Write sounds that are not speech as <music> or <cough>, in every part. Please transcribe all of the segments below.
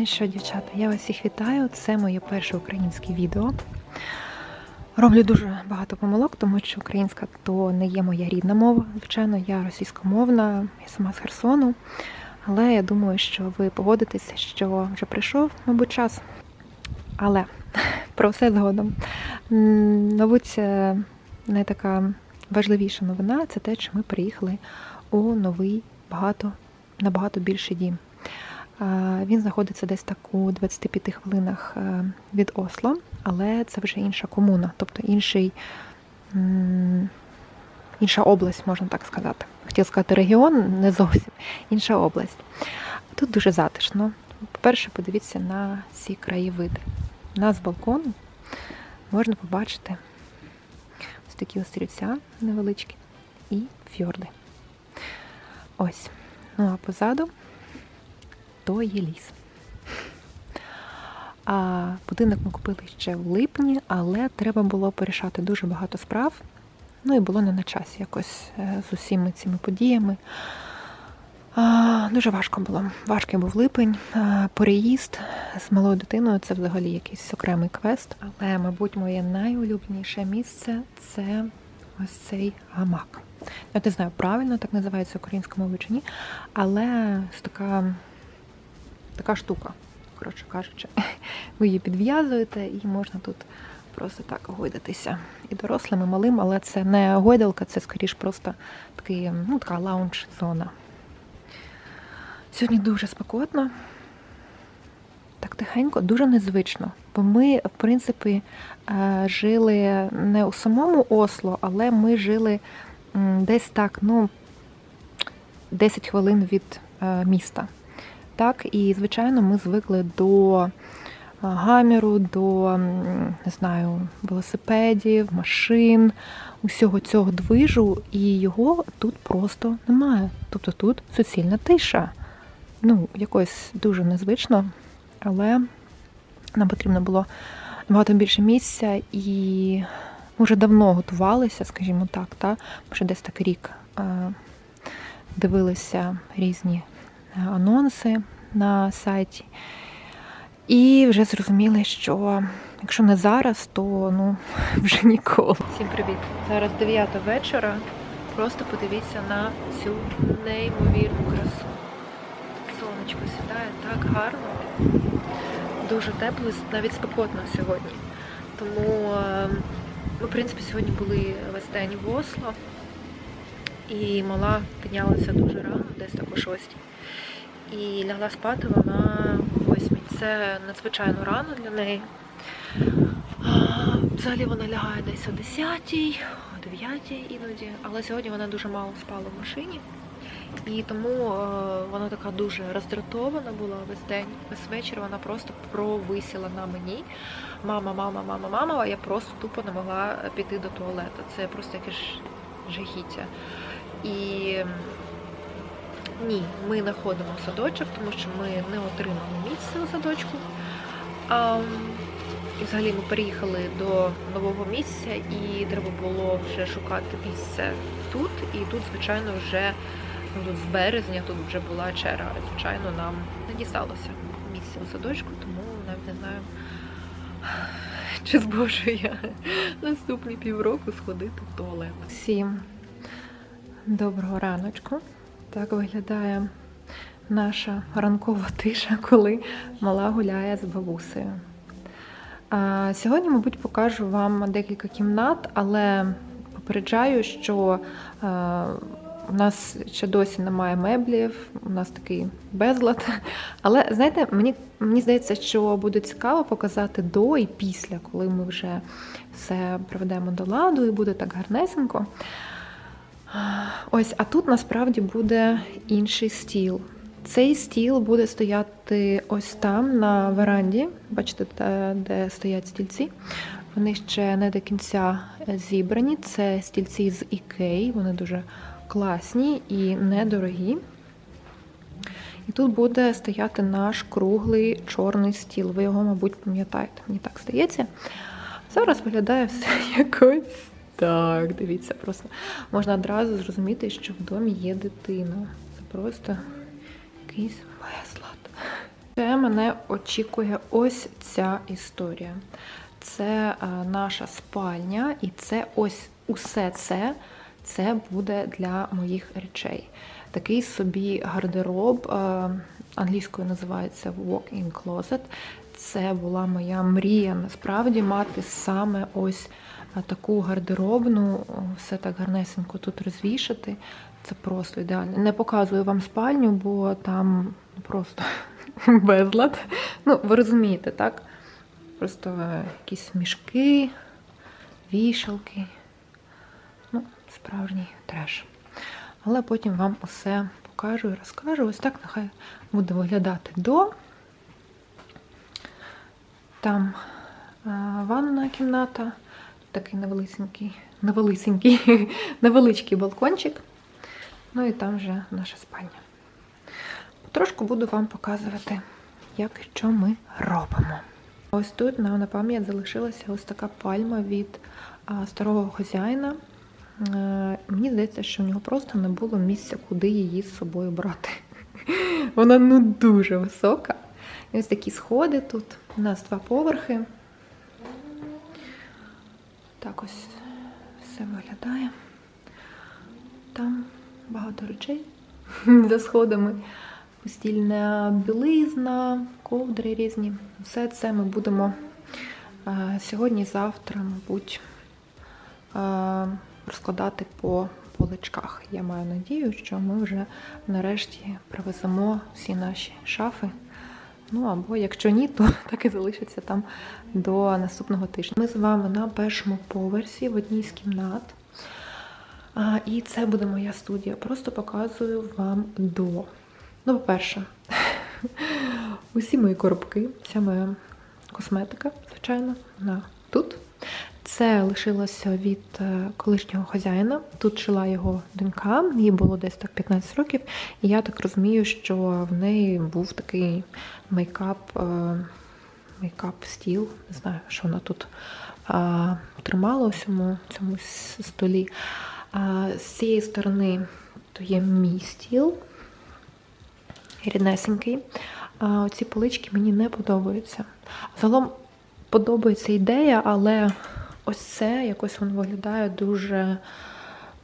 Ну що, дівчата, я вас всіх вітаю. Це моє перше українське відео. Роблю дуже багато помилок, тому що українська то не є моя рідна мова. Звичайно, я російськомовна, я сама з Херсону. Але я думаю, що ви погодитеся, що вже прийшов, мабуть, час. Але <laughs> про все згодом. Мабуть, е, не така важливіша новина це те, що ми приїхали у новий багато набагато більший дім. Він знаходиться десь так у 25 хвилинах е, від Осло, але це вже інша комуна, тобто інший, інша область, можна так сказати. Хотіла сказати регіон, не зовсім інша область. Тут дуже затишно. По-перше, подивіться на ці краєвиди. У нас з балкону можна побачити ось такі острівця невеличкі і фьорди. Ось. Ну а позаду то є ліс. А будинок ми купили ще в липні, але треба було порішати дуже багато справ. Ну і було не на часі якось е, з усіми цими подіями. А, Дуже важко було. Важкий був липень. А, Переїзд з малою дитиною це взагалі якийсь окремий квест. Але, мабуть, моє найулюбленіше місце це ось цей гамак. Я не знаю, правильно так називається українською мовою чи ні, але ось така, така штука, коротше кажучи. <laughs> Ви її підв'язуєте і можна тут просто так гойдатися. І дорослим, і малим, але це не гойдалка, це скоріш просто такий, ну, така лаунж-зона. Сьогодні дуже спекотно, так тихенько, дуже незвично. Бо ми, в принципі, е, жили не у самому Осло, але ми жили десь так, ну, 10 хвилин від е, міста. Так, і, звичайно, ми звикли до е, гаміру, до не знаю, велосипедів, машин, усього цього движу, і його тут просто немає. Тобто тут суцільна тиша. Ну, якось дуже незвично, але нам потрібно було набагато більше місця, і ми вже давно готувалися, скажімо так, та? Вже десь так рік е, дивилися різні анонси на сайті. І вже зрозуміли, що якщо не зараз, то ну <laughs> вже ніколи. Всім привіт! Зараз 9 вечора. Просто подивіться на цю неймовірну красу. Сонечко сідає так гарно, дуже тепло, навіть спекотно сьогодні. Тому е, ми, в принципі, сьогодні були весь день в Осло, і мала піднялася дуже рано, десь так о 6. І лягла спати вона 8. Це надзвичайно рано для неї. Взагалі вона лягає десь о 10, о 9 іноді, але сьогодні вона дуже мало спала в машині. І тому е, вона така дуже роздратована була весь день, весь вечір вона просто провисіла на мені. Мама, мама, мама, мама, а я просто тупо не могла піти до туалету. Це просто якесь жахіття. І ні, ми не ходимо в садочок, тому що ми не отримали місце у садочку. А, і взагалі ми переїхали до нового місця і треба було вже шукати місце тут. І тут, звичайно, вже ну, тут з березня тут вже була черга. Звичайно, нам не дісталося місця у садочку, тому навіть не знаю, чи <laughs> зможу я наступні півроку сходити в туалет. Всім доброго раночку. Так виглядає наша ранкова тиша, коли мала гуляє з бабусею. А, Сьогодні, мабуть, покажу вам декілька кімнат, але попереджаю, що е, у нас ще досі немає меблів, у нас такий безлад. Але знаєте, мені, мені здається, що буде цікаво показати до і після, коли ми вже все приведемо до ладу і буде так гарнесенько. Ось, а тут насправді буде інший стіл. Цей стіл буде стояти ось там, на веранді. Бачите, де, стоять стільці. Вони ще не до кінця зібрані. Це стільці з Ікей, вони дуже класні і недорогі. І тут буде стояти наш круглий чорний стіл. Ви його, мабуть, пам'ятаєте, мені так здається. Зараз виглядає все <laughs> якось так. Дивіться, просто можна одразу зрозуміти, що в домі є дитина. Це просто якийсь безлад. Ще мене очікує ось ця історія. Це е, наша спальня, і це ось усе це, це буде для моїх речей. Такий собі гардероб, е, англійською називається walk-in closet. Це була моя мрія насправді мати саме ось таку гардеробну, все так гарнесенько тут розвішати. Це просто ідеально. Не показую вам спальню, бо там просто <laughs> безлад. Ну, ви розумієте, так? Просто якісь мішки, вішалки. Ну, справжній треш. Але потім вам усе покажу і розкажу. Ось так нехай буде виглядати до. Там е, ванна кімната, такий невеличенький, невеличенький, <laughs> невеличкий балкончик. Ну і там вже наша спальня. Потрошку буду вам показувати, як і що ми робимо. Ось тут нам на пам'ять залишилася ось така пальма від а, старого хазяїна. Е, Мені здається, що в нього просто не було місця, куди її з собою брати. <laughs> Вона ну дуже висока. І ось такі сходи тут. У нас два поверхи. Так ось все виглядає. Там багато речей <laughs> за сходами. Постільна білизна, ковдри різні. Все це ми будемо е, сьогодні-завтра, мабуть, е, розкладати по поличках. Я маю надію, що ми вже нарешті привеземо всі наші шафи. Ну або якщо ні, то <laughs> так і залишиться там до наступного тижня. Ми з вами на першому поверсі в одній з кімнат. А, І це буде моя студія. Просто показую вам до. Ну, по-перше, <laughs> усі мої коробки, вся моя косметика, звичайно, тут. Це лишилося від е, колишнього хазяїна. Тут жила його донька, їй було десь так 15 років, і я так розумію, що в неї був такий мейкап, е, мейкап стіл. Не знаю, що вона тут тримала у цьому, цьому столі. З цієї сторони то є мій стіл, ріднесенький. Оці полички мені не подобаються. Загалом подобається ідея, але ось це якось воно виглядає дуже,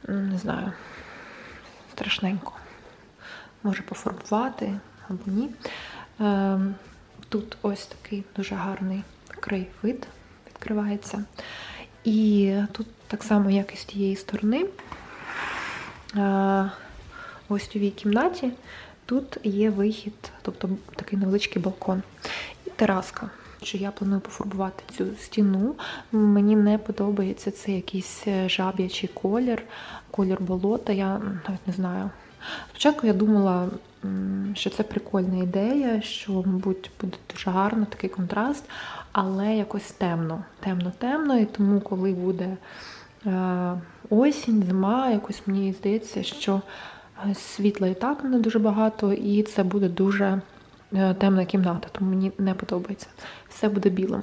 не знаю, страшненько. Може пофарбувати або ні. Ем, Тут ось такий дуже гарний краєвид відкривається. І тут так само, як і з тієї сторони, е, в гостьовій кімнаті, тут є вихід, тобто такий невеличкий балкон. І тераска. Що я планую пофарбувати цю стіну. Мені не подобається це якийсь е, жаб'ячий колір, колір болота. Я навіть не знаю. Спочатку я думала, що це прикольна ідея, що, мабуть, буде дуже гарно такий контраст, але якось темно. Темно-темно, і тому, коли буде е, осінь, зима, якось мені здається, що е, світла і так не дуже багато, і це буде дуже темна кімната, тому мені не подобається. Все буде білим.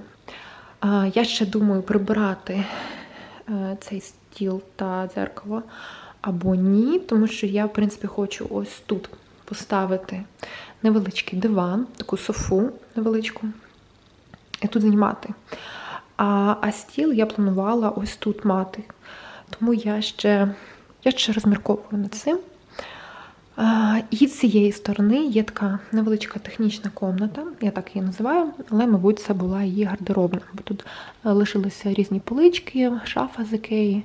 Я ще думаю прибирати е, цей стіл та дзеркало або ні, тому що я, в принципі, хочу ось тут поставити невеличкий диван, таку софу невеличку, і тут знімати. А, а стіл я планувала ось тут мати. Тому я ще, я ще розмірковую над цим. І з цієї сторони є така невеличка технічна комната, я так її називаю, але, мабуть, це була її гардеробна, бо тут е, лишилися різні полички, шафа з ікеї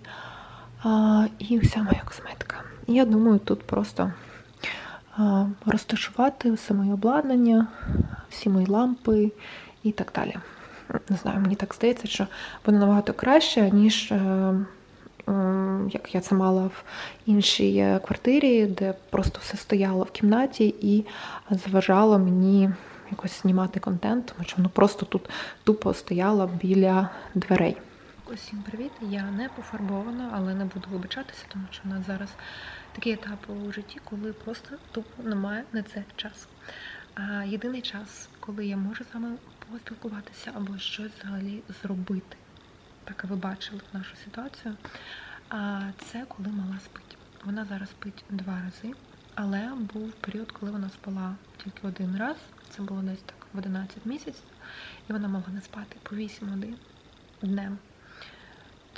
і вся моя косметика. Я думаю, тут просто розташувати все моє обладнання, всі мої лампи і так далі. Не знаю, мені так здається, що буде набагато краще, ніж. Е, Як я це мала в іншій е, квартирі, де просто все стояло в кімнаті і заважало мені якось знімати контент, тому що воно просто тут тупо стояло біля дверей. Усім привіт! Я не пофарбована, але не буду вибачатися, тому що в нас зараз такий етап у житті, коли просто тупо немає на це часу. Єдиний час, коли я можу з вами поспілкуватися або щось взагалі зробити. Так ви бачили нашу ситуацію. Це коли мала спить. Вона зараз спить два рази, але був період, коли вона спала тільки один раз. Це було десь так в 11 місяців, і вона могла не спати по 8 годин днем.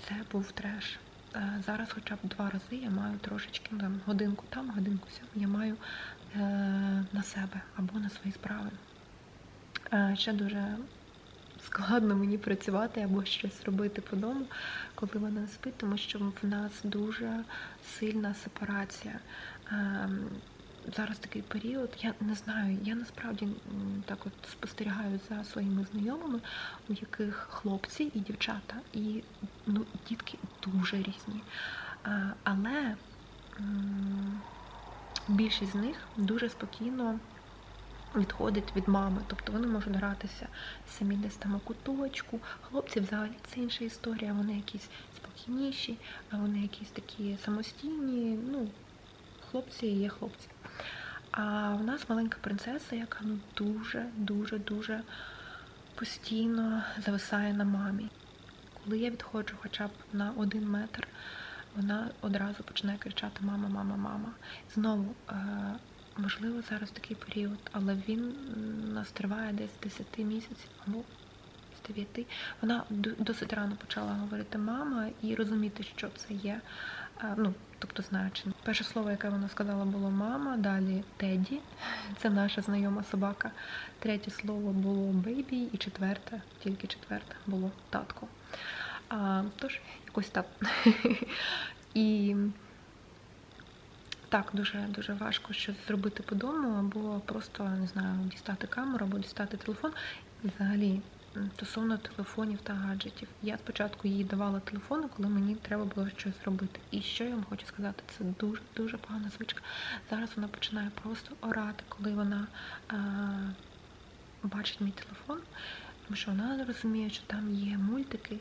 Це був треш. Зараз хоча б два рази я маю трошечки ну, там, годинку там, годинку сям. Я маю е, на себе або на свої справи. Е, ще дуже складно мені працювати або щось робити по дому, коли вона не спить, тому що в нас дуже сильна сепарація. Ем, Зараз такий період, я не знаю, я насправді так от спостерігаю за своїми знайомими, у яких хлопці і дівчата, і ну, дітки дуже різні. Е, Але більшість з них дуже спокійно відходить від мами. Тобто вони можуть гратися самі десь там у куточку. Хлопці взагалі це інша історія, вони якісь спокійніші, а вони якісь такі самостійні. Ну, хлопці є хлопці. А в нас маленька принцеса, яка ну дуже, дуже, дуже постійно зависає на мамі. Коли я відходжу хоча б на один метр, вона одразу починає кричати Мама, мама, мама. Знову, е, можливо, зараз такий період, але він нас триває десь з 10 місяців або з 9. Вона досить рано почала говорити мама і розуміти, що це є. Ну, тобто значення. Перше слово, яке вона сказала, було мама, далі Теді, це наша знайома собака. Третє слово було бейбі, і четверте, тільки четверте було татко. А, тож, якось так. <laughs> І так, дуже дуже важко щось зробити по дому, або просто не знаю, дістати камеру, або дістати телефон. І Взагалі, стосовно телефонів та гаджетів. Я спочатку їй давала телефони, коли мені треба було щось зробити. І що я вам хочу сказати, це дуже дуже погана звичка. Зараз вона починає просто орати, коли вона е, бачить мій телефон, тому що вона розуміє, що там є мультики.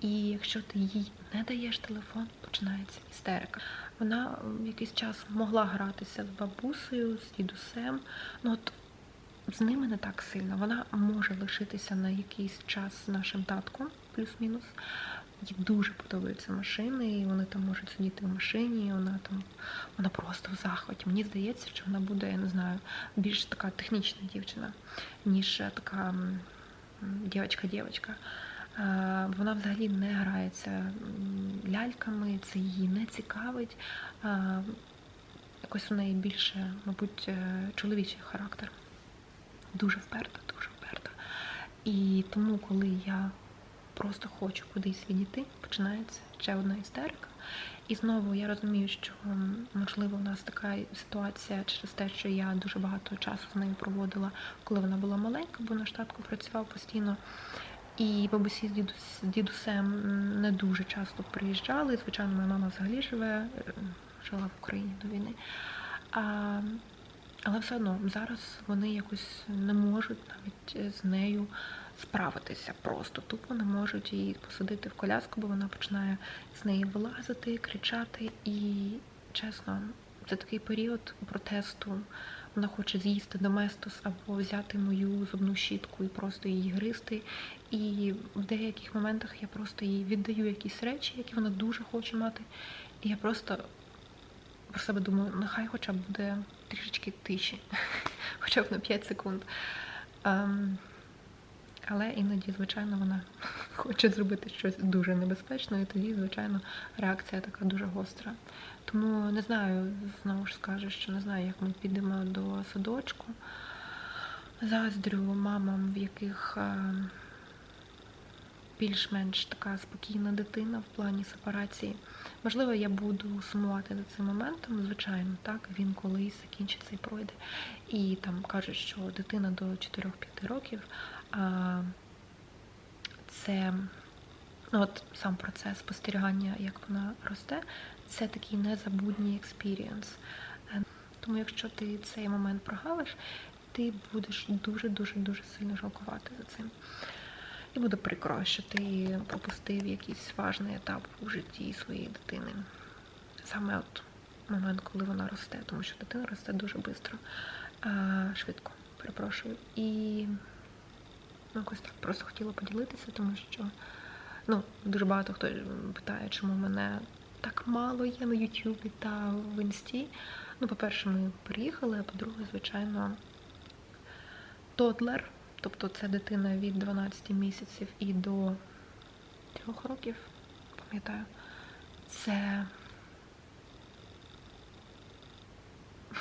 І якщо ти їй не даєш телефон, починається істерика. Вона якийсь час могла гратися з бабусею, з дідусем. Ну от з ними не так сильно. Вона може лишитися на якийсь час з нашим татком, плюс-мінус. Їй дуже подобаються машини, і вони там можуть сидіти в машині, і вона там вона просто в захваті. Мені здається, що вона буде, я не знаю, більш така технічна дівчина, ніж е, така дівчинка-дівчинка. Е, Вона взагалі не грається ляльками, це її не цікавить. Е, Якось у неї більше, мабуть, е, чоловічий характер. Дуже вперта, дуже вперта. І тому, коли я просто хочу кудись відійти, починається ще одна істерика. І знову я розумію, що можливо у нас така ситуація через те, що я дуже багато часу з нею проводила, коли вона була маленька, бо наш татко працював постійно. І бабусі з дідус- дідусем не дуже часто приїжджали. Звичайно, моя мама взагалі живе, е, жила в Україні до війни. А, але все одно зараз вони якось не можуть навіть з нею справитися просто. Тупо не можуть її посадити в коляску, бо вона починає з неї вилазити, кричати. І чесно, це такий період протесту. Вона хоче з'їсти доместос або взяти мою зубну щітку і просто її гризти. І в деяких моментах я просто їй віддаю якісь речі, які вона дуже хоче мати. І я просто про себе думаю, нехай хоча б буде трішечки тиші, <laughs> хоча б на 5 секунд. Але іноді, звичайно, вона <laughs> хоче зробити щось дуже небезпечне, і тоді, звичайно, реакція така дуже гостра. Тому не знаю, знову ж скажу, що не знаю, як ми підемо до садочку. Заздрю мамам, в яких е, більш-менш така спокійна дитина в плані сепарації. Можливо, я буду сумувати за цим моментом, звичайно, так, він колись закінчиться і пройде. І там кажуть, що дитина до 4-5 років це ну, от сам процес спостерігання, як вона росте, це такий незабутній експірієнс. Е, Тому якщо ти цей момент прогавиш, ти будеш дуже-дуже дуже сильно жалкувати за цим. І буде прикро, що ти пропустив якийсь важний етап у житті своєї дитини. Саме от момент, коли вона росте, тому що дитина росте дуже швидко, швидко, перепрошую. І ну, якось так просто хотіла поділитися, тому що ну, дуже багато хто питає, чому мене так мало є на Ютубі та в Інсті. Ну, по-перше, ми приїхали, а по-друге, звичайно, тодлер тобто це дитина від 12 місяців і до 3 років, пам'ятаю, це <laughs>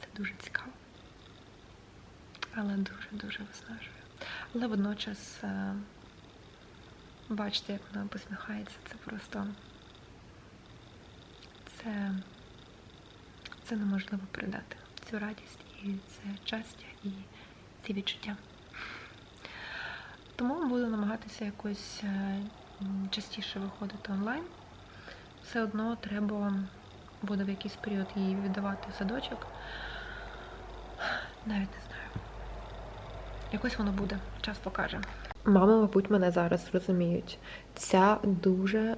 це дуже цікаво. Але дуже-дуже виснажує. Але водночас е, бачите, як вона посміхається, це просто це, це неможливо передати. Цю радість і це щастя і ці відчуття. Тому буду намагатися якось е, частіше виходити онлайн. Все одно треба буде в якийсь період її віддавати в садочок. Навіть не знаю. Якось воно буде, час покаже. Мами, мабуть, мене зараз розуміють. Ця дуже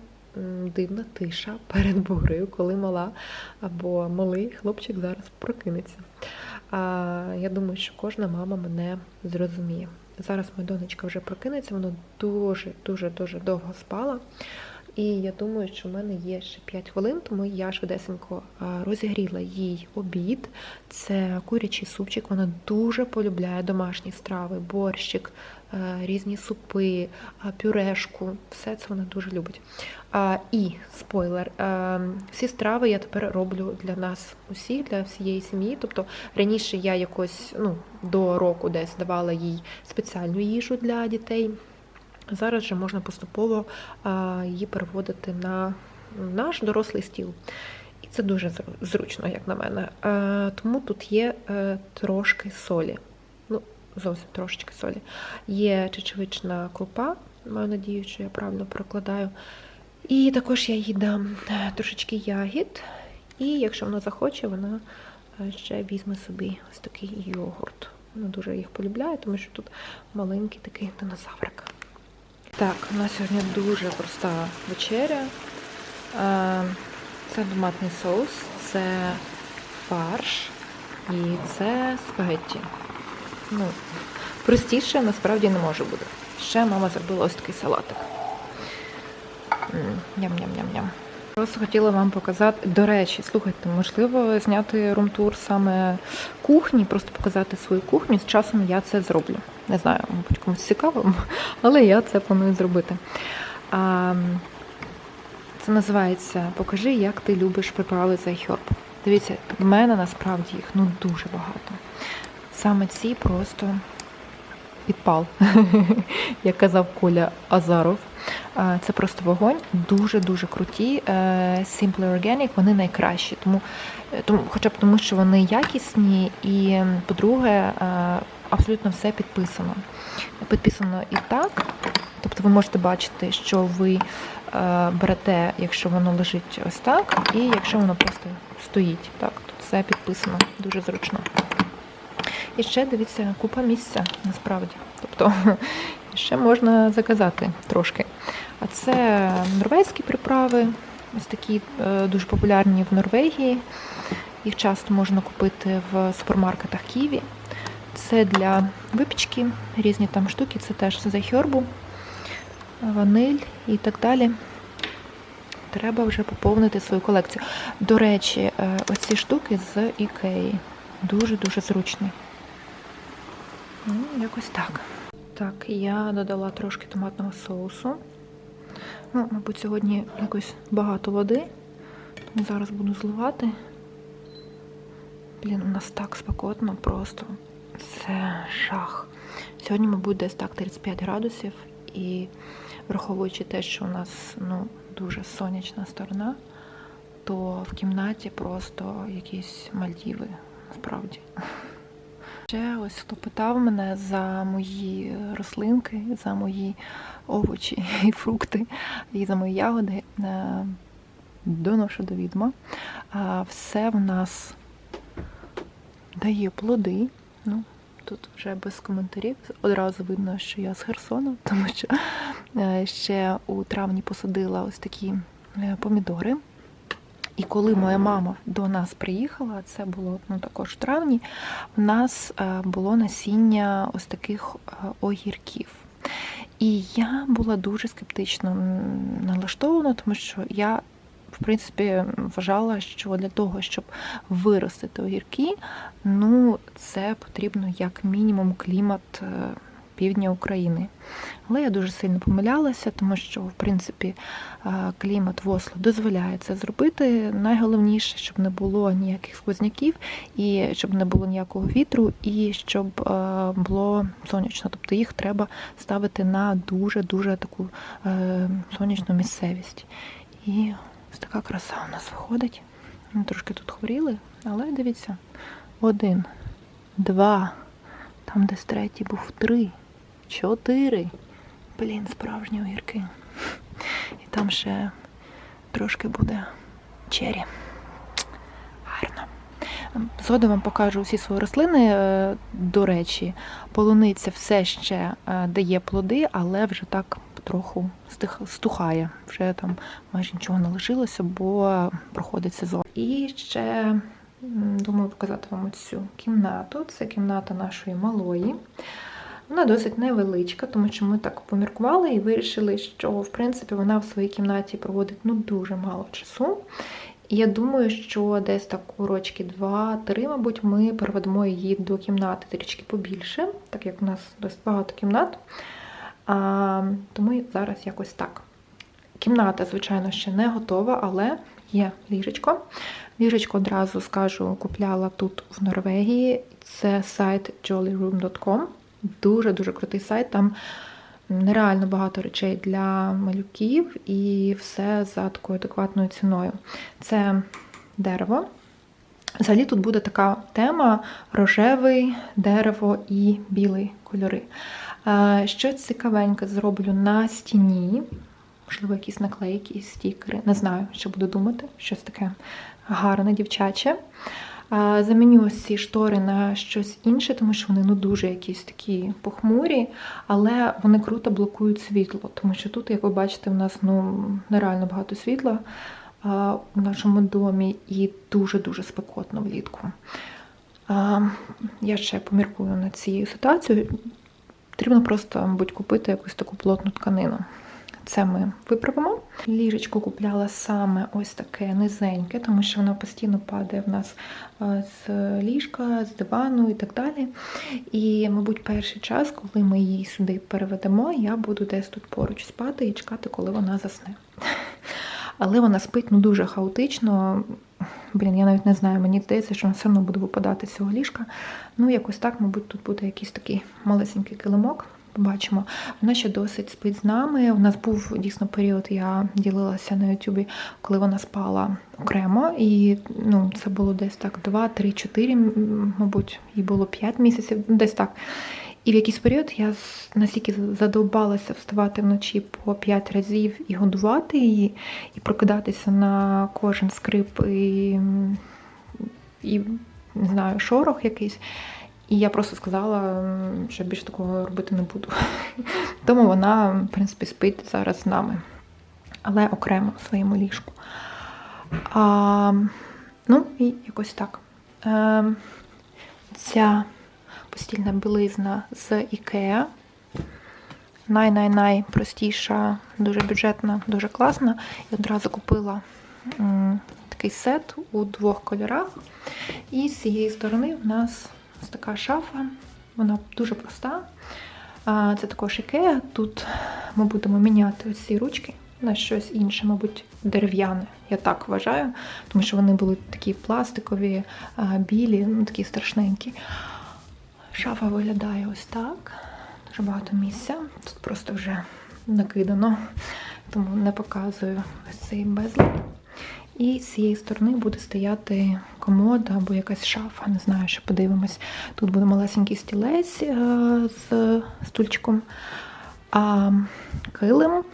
дивна тиша перед бурею, коли мала або малий хлопчик зараз прокинеться. А, я думаю, що кожна мама мене зрозуміє. Зараз моя донечка вже прокинеться, вона дуже, дуже, дуже довго спала. І я думаю, що в мене є ще 5 хвилин, тому я швидесенько розігріла їй обід. Це курячий супчик. Вона дуже полюбляє домашні страви, борщик, е, різні супи, пюрешку. Все це вона дуже любить. І спойлер, е, всі страви я тепер роблю для нас усі, для всієї сім'ї. Тобто раніше я якось ну, до року десь давала їй спеціальну їжу для дітей. Зараз же можна поступово її переводити на наш дорослий стіл. І це дуже зручно, як на мене. Тому тут є е, трошки солі. Ну, зовсім трошечки солі. Є чечевична крупа, маю надію, що я правильно перекладаю. І також я їй дам е, трошечки ягід. І якщо вона захоче, вона е, ще візьме собі ось такий йогурт. Вона дуже їх полюбляє, тому що тут маленький такий динозаврик. Так, у нас сьогодні дуже проста вечеря. Е, Це томатний соус, це фарш і це спагетті. Ну, простіше насправді не може бути. Ще мама зробила ось такий салатик. Ням-ням-ням-ням. Просто хотіла вам показати. До речі, слухайте, можливо, зняти румтур саме кухні, просто показати свою кухню. З часом я це зроблю. Не знаю, мабуть, комусь цікаво, <laughs> але я це планую зробити. А, це називається Покажи, як ти любиш приправи за Herb. Дивіться, в мене насправді їх ну дуже багато. Саме ці просто підпал, <laughs> як казав Коля Азаров. Це просто вогонь, дуже-дуже круті. Е, Simple Organic, вони найкращі. Тому, е, тому, хоча б тому, що вони якісні, і, по-друге, е, абсолютно все підписано. Підписано і так. Тобто ви можете бачити, що ви берете, якщо воно лежить ось так, і якщо воно просто стоїть. Так, тут все підписано, дуже зручно. І ще дивіться, купа місця насправді. Тобто <laughs> ще можна заказати трошки. А це норвезькі приправи, ось такі е, дуже популярні в Норвегії. Їх часто можна купити в супермаркетах Києві. Це для випічки, різні там штуки, це теж за хьорбу, ваниль і так далі. Треба вже поповнити свою колекцію. До речі, е, оці штуки з Ікеї. Дуже-дуже зручні. Ну, якось так. Так, я додала трошки томатного соусу. Ну, мабуть, сьогодні якось багато води. Тому зараз буду зливати. Блін, у нас так спекотно просто. Це жах. Сьогодні, мабуть, десь так 35 градусів. І враховуючи те, що у нас ну, дуже сонячна сторона, то в кімнаті просто якісь Мальдіви, насправді. Ще ось хто питав мене за мої рослинки, за мої овочі і фрукти, і за мої ягоди. Е, Доношу до відома. А Все в нас дає плоди. Ну, тут вже без коментарів. Одразу видно, що я з Херсону, тому що е, ще у травні посадила ось такі е, помідори. І коли моя мама до нас приїхала, це було ну, також в травні, в нас е, було насіння ось таких е, огірків. І я була дуже скептично налаштована, тому що я в принципі вважала, що для того, щоб виростити огірки, ну це потрібно як мінімум клімат е, півдня України. Але я дуже сильно помилялася, тому що, в принципі, клімат в Осло дозволяє це зробити. Найголовніше, щоб не було ніяких сквозняків, і щоб не було ніякого вітру, і щоб було сонячно. Тобто їх треба ставити на дуже-дуже таку е, сонячну місцевість. І ось така краса у нас виходить. Ми трошки тут хворіли, але дивіться, один, два, там десь третій був три, чотири. Блін, справжні огірки. І там ще трошки буде чері. Гарно. Згодом вам покажу всі свої рослини. Е, До речі, полуниця все ще е, дає плоди, але вже так потроху стухає. Вже там майже нічого не лишилося, бо проходить сезон. І ще думаю показати вам цю кімнату. Це кімната нашої малої. Вона досить невеличка, тому що ми так поміркували і вирішили, що в принципі вона в своїй кімнаті проводить ну дуже мало часу. І я думаю, що десь так у рочки 2-3, мабуть, ми переведемо її до кімнати трішки побільше, так як у нас досить багато кімнат. А, тому зараз якось так. Кімната, звичайно, ще не готова, але є ліжечко. Ліжечко одразу скажу, купляла тут в Норвегії. Це сайт jollyroom.com. Дуже-дуже крутий сайт. Там нереально багато речей для малюків і все за такою адекватною ціною. Це дерево. Взагалі тут буде така тема рожевий, дерево і білий кольори. Е, Що цікавеньке зроблю на стіні, можливо, якісь наклейки, стікери. Не знаю, що буду думати, щось таке гарне, дівчаче. Заміню ось ці штори на щось інше, тому що вони ну дуже якісь такі похмурі, але вони круто блокують світло, тому що тут, як ви бачите, в нас ну нереально багато світла в нашому домі і дуже-дуже спекотно влітку. Я ще поміркую над цією ситуацією. Потрібно просто, мабуть, купити якусь таку плотну тканину. Це ми виправимо. Ліжечко купляла саме ось таке низеньке, тому що воно постійно падає в нас е, з ліжка, з дивану і так далі. І, мабуть, перший час, коли ми її сюди переведемо, я буду десь тут поруч спати і чекати, коли вона засне. Але вона спить ну, дуже хаотично. Блін, я навіть не знаю, мені здається, що все одно буде випадати з цього ліжка. Ну, якось так, мабуть, тут буде якийсь такий малесенький килимок. Побачимо. Вона ще досить спить з нами. У нас був дійсно період, я ділилася на Ютубі, коли вона спала окремо. І ну, це було десь так 2, 3, 4, мабуть, їй було 5 місяців, ну, десь так. І в якийсь період я настільки задовбалася вставати вночі по 5 разів і годувати її, і прокидатися на кожен скрип і, і не знаю, шорох якийсь. І я просто сказала, що більше такого робити не буду. <laughs> Тому вона, в принципі, спить зараз з нами, але окремо в своєму ліжку. А, ну, і якось так. Е, ця постільна білизна з Ikea. Най-най-най простіша, дуже бюджетна, дуже класна. І одразу купила м, такий сет у двох кольорах. І з цієї сторони в нас ось така шафа. Вона дуже проста. Це також Ікеа. Тут ми будемо міняти ці ручки на щось інше, мабуть, дерев'яне, я так вважаю, тому що вони були такі пластикові, білі, ну такі страшненькі. Шафа виглядає ось так. Дуже багато місця. Тут просто вже накидано, тому не показую ось цей безлад. І з цієї сторони буде стояти комода або якась шафа, не знаю, що подивимось. Тут буде малесенький стілець е, з стульчиком, а килим,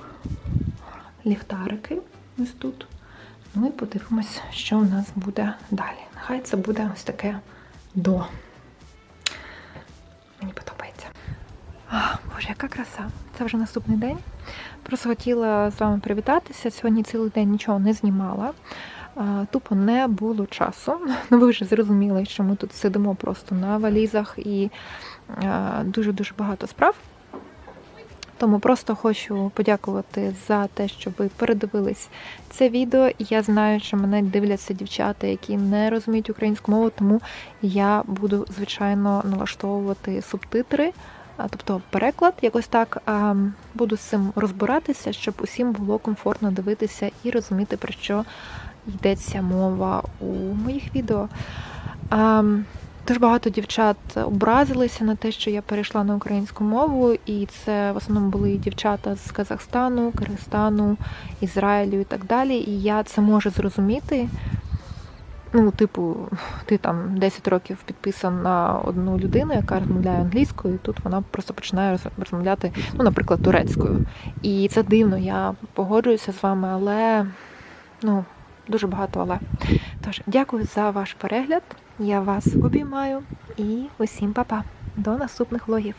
ліхтарики ось тут. Ну і подивимось, що у нас буде далі. Нехай це буде ось таке до. Мені подобається. А, Боже, яка краса! Це вже наступний день. Просто хотіла з вами привітатися. Сьогодні цілий день нічого не знімала. Тупо не було часу. <laughs> Ну, ви вже зрозуміли, що ми тут сидимо просто на валізах і дуже-дуже багато справ. Тому просто хочу подякувати за те, що ви передивились це відео. Я знаю, що мене дивляться дівчата, які не розуміють українську мову, тому я буду звичайно налаштовувати субтитри, тобто переклад, якось так буду з цим розбиратися, щоб усім було комфортно дивитися і розуміти, про що йдеться мова у моїх відео. Дуже багато дівчат образилися на те, що я перейшла на українську мову, і це в основному були дівчата з Казахстану, Киргизстану, Ізраїлю і так далі. І я це можу зрозуміти. Ну, типу, ти там 10 років підписан на одну людину, яка розмовляє англійською, і тут вона просто починає роз- розмовляти, ну, наприклад, турецькою. І це дивно, я погоджуюся з вами, але ну, дуже багато але. Тож, дякую за ваш перегляд. Я вас обіймаю і усім па-па. До наступних влогів.